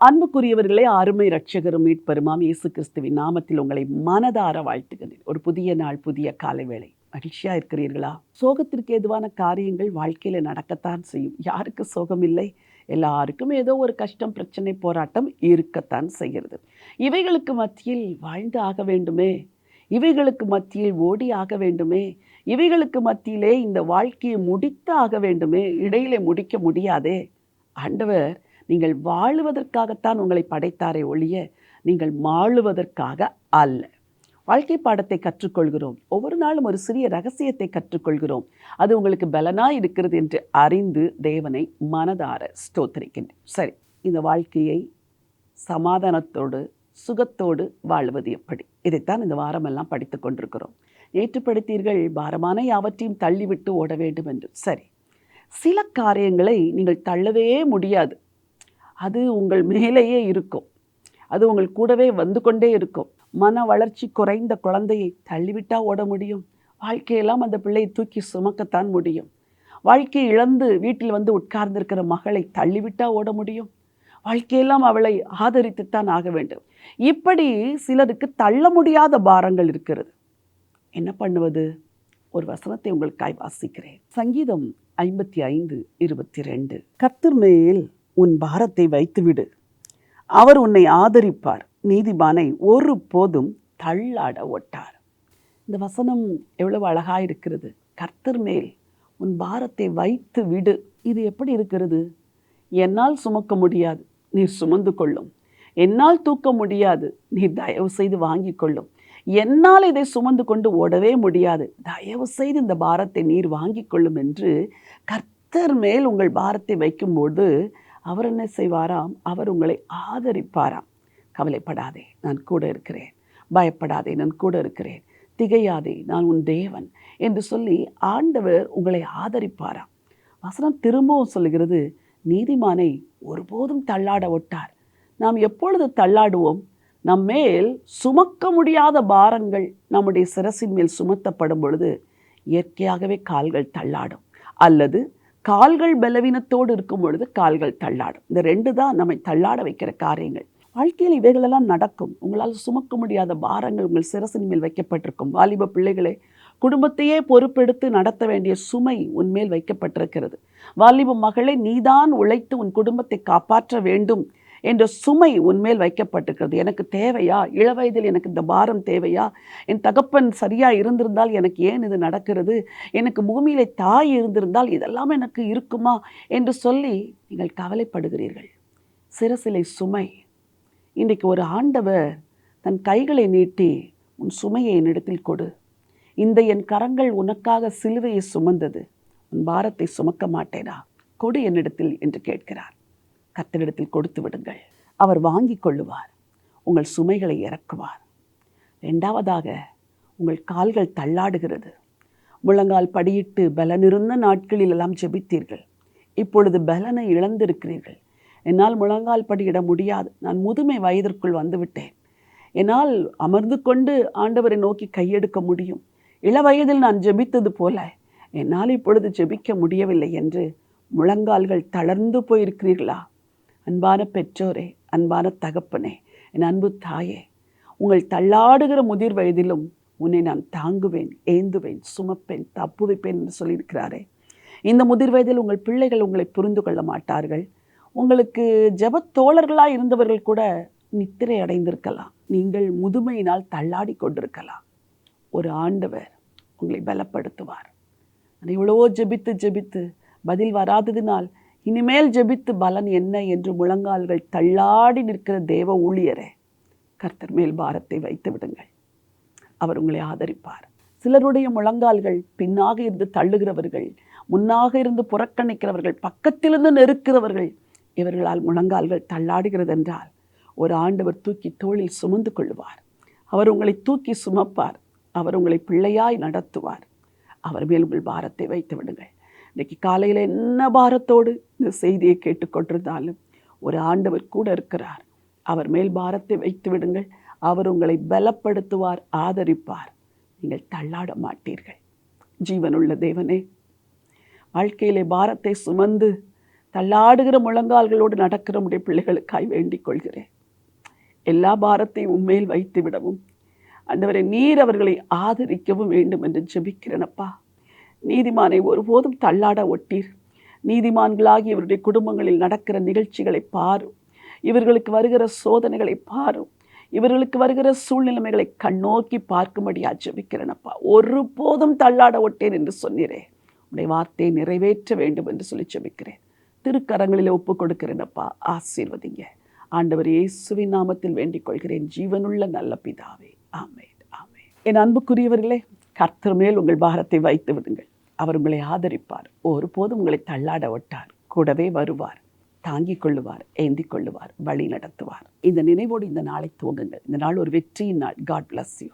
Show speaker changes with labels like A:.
A: அன்புக்குரியவர்களே அருமை ரட்சகரும் மீட்பெருமாம் இயேசு கிறிஸ்துவின் நாமத்தில் உங்களை மனதார வாழ்த்துகிறேன். ஒரு புதிய நாள் புதிய காலை வேளை மகிழ்ச்சியா இருக்கிறீர்களா? சோகத்திற்கு எதுவான காரியங்கள் வாழ்க்கையில நடக்கத்தான் செய்யும். யாருக்கு சோகம் இல்லை எல்லாருக்கும் ஏதோ ஒரு கஷ்டம் பிரச்சனை போராட்டம் இருக்கத்தான் செய்கிறது. இவைகளுக்கு மத்தியில் வாழ்ந்து ஆக வேண்டுமே? இவைகளுக்கு மத்தியில் ஓடி ஆக வேண்டுமே? இவைகளுக்கு மத்தியிலே இந்த வாழ்க்கையை முடித்து ஆக வேண்டுமே? இடையிலே முடிக்க முடியாதே? ஆண்டவர் நீங்கள் வாழுவதற்காகத்தான் உங்களை படைத்தாரே ஒழிய நீங்கள் மாழுவதற்காக அல்ல. வாழ்க்கை பாடத்தை கற்றுக்கொள்கிறோம். ஒவ்வொரு நாளும் ஒரு சிறிய ரகசியத்தை கற்றுக்கொள்கிறோம். அது உங்களுக்கு பலனாக இருக்கிறது என்று அறிந்து தேவனை மனதார ஸ்தோத்திரிக்கின்றேன். சரி இந்த வாழ்க்கையை சமாதானத்தோடு சுகத்தோடு வாழ்வது எப்படி? இதைத்தான் இந்த வாரமெல்லாம் படித்து கொண்டிருக்கிறோம். நேற்று படித்தீர்கள் பாரமான யாவற்றையும் தள்ளிவிட்டு ஓட வேண்டும் என்று. சரி சில காரியங்களை நீங்கள் தள்ளவே முடியாது. அது உங்கள் மேலேயே இருக்கும். அது உங்கள் கூடவே வந்து கொண்டே இருக்கும். மன வளர்ச்சி குறைந்த குழந்தையை தள்ளிவிட்டால் ஓட முடியும். வாழ்க்கையெல்லாம் அந்த பிள்ளையை தூக்கி சுமக்கத்தான் முடியும். வாழ்க்கை இழந்து வீட்டில் வந்து உட்கார்ந்திருக்கிற மகளை தள்ளிவிட்டால் ஓட முடியும். வாழ்க்கையெல்லாம் அவளை ஆதரித்துத்தான் ஆக வேண்டும். இப்படி சிலருக்கு தள்ள முடியாத பாரங்கள் இருக்கிறது. என்ன பண்ணுவது? ஒரு வசனத்தை உங்களுக்காய் வாசிக்கிறேன். சங்கீதம் ஐம்பத்தி ஐந்து இருபத்தி ரெண்டு. கர்த்தர் மேல் உன் பாரத்தை வைத்துவிடு. அவர் உன்னை ஆதரிப்பார். நீதிமானை ஒரு போதும் தள்ளாட ஒட்டார். இந்த வசனம் எவ்வளவு அழகாக இருக்கிறது. கர்த்தர் மேல் உன் பாரத்தை வைத்து விடு இது எப்படி இருக்கிறது? என்னால் சுமக்க முடியாது. நீர் சுமந்து கொள்ளும். என்னால் தூக்க முடியாது. நீர் தயவு செய்து வாங்கி கொள்ளும். என்னால் இதை சுமந்து கொண்டு ஓடவே முடியாது. தயவு செய்து இந்த பாரத்தை நீர் வாங்கி கொள்ளும் என்று கர்த்தர் மேல் உங்கள் பாரத்தை வைக்கும்போது அவர் என்ன செய்வாராம்? அவர் உங்களை ஆதரிப்பாராம். கவலைப்படாதே நான் கூட இருக்கிறேன். பயப்படாதே நான் கூட இருக்கிறேன். திகையாதே நான் உன் தேவன் என்று சொல்லி ஆண்டவர் உங்களை ஆதரிப்பாராம். வசனம் திரும்பவும் சொல்லுகிறது நீதிமானை ஒருபோதும் தள்ளாட ஒட்டார் நாம் எப்பொழுது தள்ளாடுவோம்? நம் மேல் சுமக்க முடியாத பாரங்கள் நம்முடைய சிரசின் மேல் சுமத்தப்படும் பொழுது இயற்கையாகவே கால்கள் தள்ளாடும். அல்லது கால்கள் பலவீனத்தோடு இருக்கும் பொழுது கால்கள் தள்ளாடும். இந்த ரெண்டு தான் நம்மை தள்ளாட வைக்கிற காரியங்கள். வாழ்க்கையில் இவைகளெல்லாம் நடக்கும். உங்களால் சுமக்க முடியாத பாரங்கள் உங்கள் சிரசின் மேல் வைக்கப்பட்டிருக்கும். வாலிப பிள்ளைகளே குடும்பத்தையே பொறுப்பெடுத்து நடத்த வேண்டிய சுமை உன்மேல் வைக்கப்பட்டிருக்கிறது. வாலிப மகளை நீதான் உழைத்து உன் குடும்பத்தை காப்பாற்ற வேண்டும். என்ற சுமை உன்மேல் வைக்கப்பட்டிருக்கிறது. எனக்கு தேவையா? இளவயதில் எனக்கு இந்த பாரம் தேவையா? என் தகப்பன் சரியா இருந்திருந்தால் எனக்கு ஏன் இது நடக்கிறது? எனக்கு பூமியிலே தாய் இருந்திருந்தால் இதெல்லாம் எனக்கு இருக்குமா? என்று சொல்லி நீங்கள் கவலைப்படுகிறீர்கள். சிறசிலை சுமை. இன்றைக்கு ஒரு ஆண்டவர் தன் கைகளை நீட்டி உன் சுமையை என்னிடத்தில் கொடு. இந்த என் கரங்கள் உனக்காக சிலுவையை சுமந்தது. உன் பாரத்தை சுமக்க மாட்டேனா? கொடு என்னிடத்தில் என்று கேட்கிறார். கத்தரிடத்தில் கொடுத்து விடுங்கள். அவர் வாங்கி கொள்ளுவார். உங்கள் சுமைகளை இறக்குவார். ரெண்டாவதாக உங்கள் கால்கள் தள்ளாடுகிறது. முழங்கால் படியிட்டு பலனிருந்த நாட்களில் எல்லாம் ஜெபித்தீர்கள். இப்பொழுது பலனை இழந்திருக்கிறீர்கள். என்னால் முழங்கால் படியிட முடியாது. நான் முதுமை வயதிற்குள் வந்துவிட்டேன். என்னால் அமர்ந்து கொண்டு ஆண்டவரை நோக்கி கையெடுக்க முடியும். இள வயதில் நான் ஜெபித்தது போல என்னால் இப்பொழுது ஜெபிக்க முடியவில்லை என்று முழங்கால்கள் தளர்ந்து போயிருக்கிறீர்களா? அன்பான பெற்றோரே அன்பான தகப்பனே என் அன்பு தாயே உங்கள் தள்ளாடுகிற முதிர் வயதிலும் உன்னை நான் தாங்குவேன் ஏந்துவேன் சுமப்பேன் தப்புவிப்பேன் என்று சொல்லியிருக்கிறாரே. இந்த முதிர் வயதில் உங்கள் பிள்ளைகள் உங்களை புரிந்து கொள்ள மாட்டார்கள். உங்களுக்கு ஜபத்தோழர்களாக இருந்தவர்கள் கூட நித்திரை அடைந்திருக்கலாம். நீங்கள் முதுமையினால் தள்ளாடி கொண்டிருக்கலாம். ஒரு ஆண்டவர் உங்களை பலப்படுத்துவார். இவ்வளவோ ஜெபித்து ஜெபித்து பதில் வராததினால் இனிமேல் ஜெபித்து பலன் என்ன என்று முழங்கால்கள் தள்ளாடி நிற்கிற தேவ ஊழியரே கர்த்தர் மேல் பாரத்தை வைத்து விடுங்கள். அவர் உங்களை ஆதரிப்பார். சிலருடைய முழங்கால்கள் பின்னாக இருந்து தள்ளுகிறவர்கள் முன்னாக இருந்து புறக்கணிக்கிறவர்கள் பக்கத்திலிருந்து நெருக்கிறவர்கள் இவர்களால் முழங்கால்கள் தள்ளாடுகிறது என்றால் ஒரு ஆண்டவர் தூக்கி தோளில் சுமந்து கொள்வார் அவர் உங்களை தூக்கி சுமப்பார். அவர் உங்களை பிள்ளையாய் நடத்துவார். அவர் மேல் உங்கள் பாரத்தை வைத்து விடுங்கள். இன்றைக்கு காலையில் என்ன பாரத்தோடு இந்த செய்தியை கேட்டுக்கொண்டிருந்தாலும் ஒரு ஆண்டவர் கூட இருக்கிறார். அவர் மேல் பாரத்தை வைத்து விடுங்கள். அவர் உங்களை பலப்படுத்துவார் ஆதரிப்பார். நீங்கள் தள்ளாட மாட்டீர்கள். ஜீவனுள்ள தேவனே வாழ்க்கையிலே பாரத்தை சுமந்து தள்ளாடுகிற முழங்கால்களோடு நடக்கிற உடைய பிள்ளைகளுக்காய் வேண்டிக் கொள்கிறேன் எல்லா பாரத்தையும் உண்மையில் வைத்து விடவும் அந்தவரை நீர் அவர்களை ஆதரிக்கவும் வேண்டும் என்று ஜெபிக்கிறேனப்பா நீதிமானை ஒருபோதும் தள்ளாட ஒட்டீர். நீதிமான்களாகி இவருடைய குடும்பங்களில் நடக்கிற நிகழ்ச்சிகளை பாரும். இவர்களுக்கு வருகிற சோதனைகளை பாரும். இவர்களுக்கு வருகிற சூழ்நிலைமைகளை கண்ணோக்கி பார்க்கும்படியா ஒரு ஒருபோதும் தள்ளாட ஒட்டேன் என்று சொன்னீரே. உடைய வார்த்தையை நிறைவேற்ற வேண்டும் என்று சொல்லி ஜெபிக்கிறேன். திருக்கரங்களில் ஒப்பு கொடுக்கிறேனப்பா. ஆசீர்வதிங்க. ஆண்டவர் இயேசுவின் நாமத்தில் வேண்டிக் கொள்கிறேன் ஜீவனுள்ள நல்ல பிதாவே. ஆமே ஆமே என் அன்புக்குரியவர்களே கர்த்தர் மேல் உங்கள் பாரத்தை வைத்து விடுங்கள். அவர் உங்களை ஆதரிப்பார். ஒருபோதும் உங்களை தள்ளாட விட்டார். கூடவே வருவார். தாங்கிக் கொள்ளுவார் ஏந்தி கொள்ளுவார் வழி நடத்துவார். இந்த நினைவோடு இந்த நாளை துவங்குங்கள். இந்த நாள் ஒரு வெற்றியின் நாள். God bless you